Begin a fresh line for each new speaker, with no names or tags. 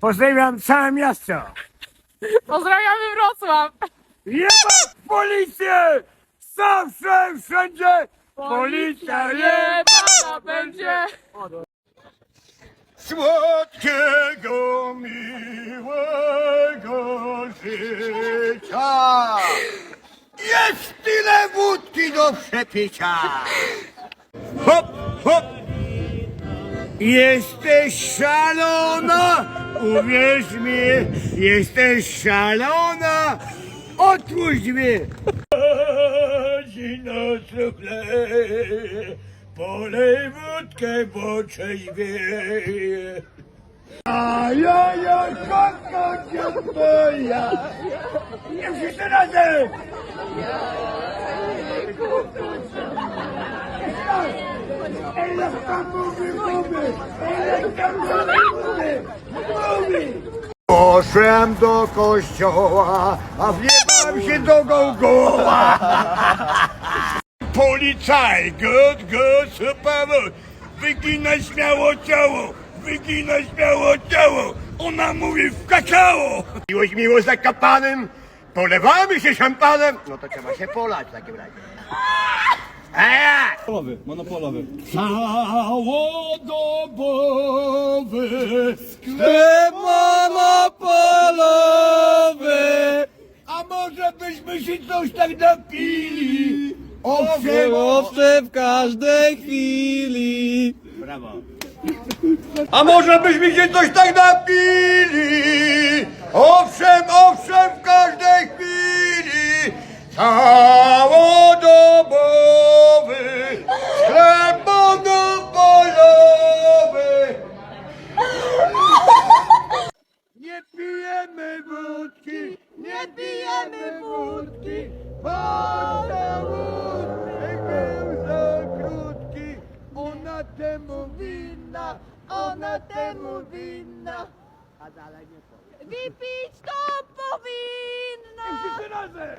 Pozdrawiam całe miasto.
Pozdrawiamy Wrocław!
Jebać policję! Zawsze, wszędzie policja
jebana będzie!
Słodkiego, miłego życia Jest tyle wódki do przepicia Hop, hop Jesteś szalona, uwierz mi, jesteś szalona Otwórz mi cukle, polej wódkę, bo czej wieje. A ja, ja, kotka cię moja. Nie wszyscy razem. Ej, jak Poszłem do kościoła, a wjebałem się do Gołgoła. Policaj, good, good, super, wygina śmiało ciało, wygina śmiało ciało, ona mówi w kakao. Miłość miło zakapanym, polewamy się szampanem, no to trzeba się polać w takim razie.
Monopolowy, monopolowy.
Całodobowy
Sklep monopolowy!
A może byśmy się coś tak napili?
Owszem, owszem, w każdej chwili.
Brawo. A może byśmy się coś tak napili? Owszem, owszem, w każdej chwili. Całodobowy pijemy wódki, bo ten wódek był za krótki. Ona temu winna, ona temu winna. A dalej nie powiem.
Wypić to powinna!
Wszyscy razem!